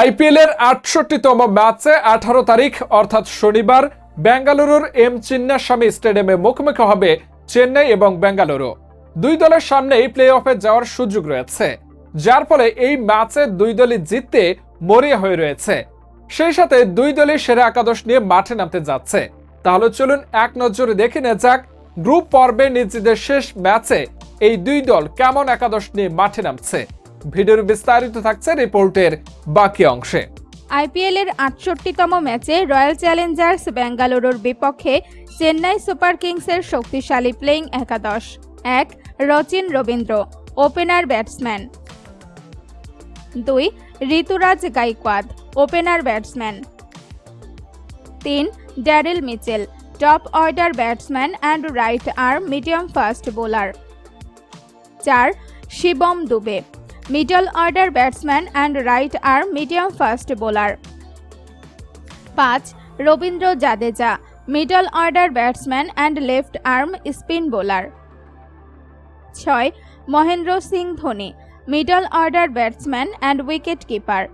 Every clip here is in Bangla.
আইপিএল এর আটষট্টিতম ম্যাচে আঠারো তারিখ, অর্থাৎ শনিবার, বেঙ্গালুরুর এম চিন্নাস্বামী স্টেডিয়ামে মুখোমুখি হবে চেন্নাই এবং বেঙ্গালুরু। দুই দলের সামনেই প্লে অফে যাওয়ার সুযোগ রয়েছে। যার ফলে এই ম্যাচে দুই দলই জিততে মরিয়া হয়ে রয়েছে। সেই সাথে দুই দলই সেরা একাদশ নিয়ে মাঠে নামতে যাচ্ছে। তাহলে চলুন এক নজরে দেখে নেওয়া যাক গ্রুপ পর্বে নিজেদের শেষ ম্যাচে এই দুই দল কেমন একাদশ নিয়ে মাঠে নামছে। ভিডিওর বিস্তারিত থাকছে রিপোর্টের বাকি অংশে। আইপিএল এর আটষট্টিতম ম্যাচে রয়্যাল চ্যালেঞ্জার্স বেঙ্গালুরুর বিপক্ষে চেন্নাই সুপার কিংসের শক্তিশালী প্লেইং একাদশ। এক, রচিন রবীন্দ্র, ওপেনার ব্যাটসম্যান। দুই, ঋতুরাজ গাইকোয়াদ, ওপেনার ব্যাটসম্যান। তিন, Daryl Mitchell, top order batsman and right arm medium fast bowler. চার, Shivam Dube. Middle order batsman and right arm medium fast bowler. পাঁচ, Ravindra Jadeja, middle order batsman and left arm spin bowler. ছয়, Mahendra Singh Dhoni, middle order batsman and wicket keeper.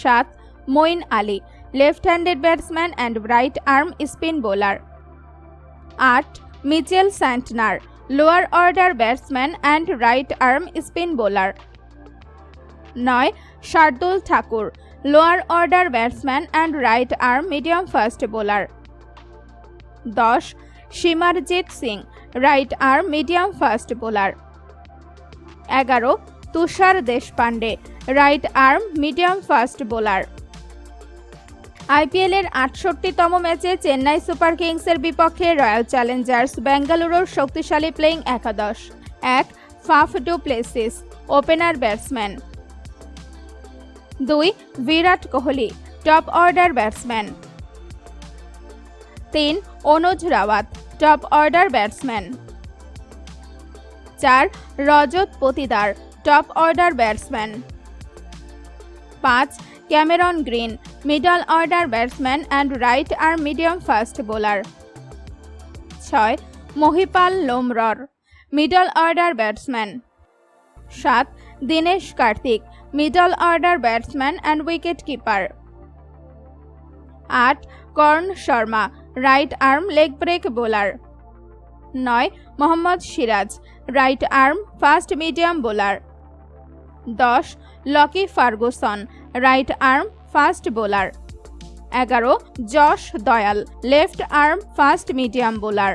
সাত, Moeen Ali, left handed batsman and right arm spin bowler. আট, Mitchell Santner lower order batsman and right arm spin bowler নয় Shardul Thakur lower order batsman and right arm medium fast bowler দশ Simarjeet Singh right arm medium fast bowler এগারো Tushar Deshpande right arm medium fast bowler আইপিএলের আটষট্টিতম ম্যাচে চেন্নাই সুপার কিংসের বিপক্ষে রয়্যাল চ্যালেঞ্জার্স বেঙ্গালুরুর শক্তিশালী প্লেইং একাদশ। এক, Faf du Plessis opener batsman. দুই, Virat Kohli, top order batsman. তিন, Anuj Rawat, top order batsman. চার, Rajat Patidar, top order batsman. পাঁচ, Cameron Green middle order batsman and right arm medium fast bowler ছয়, Mahipal Lomror middle order batsman সাত, Dinesh Karthik middle order batsman and wicket keeper আট, Karn Sharma right arm leg break bowler নয়, Mohammed Siraj right arm fast medium bowler দশ, Lockie Ferguson right arm fast bowler. এগারো Yash Dayal left arm fast medium bowler.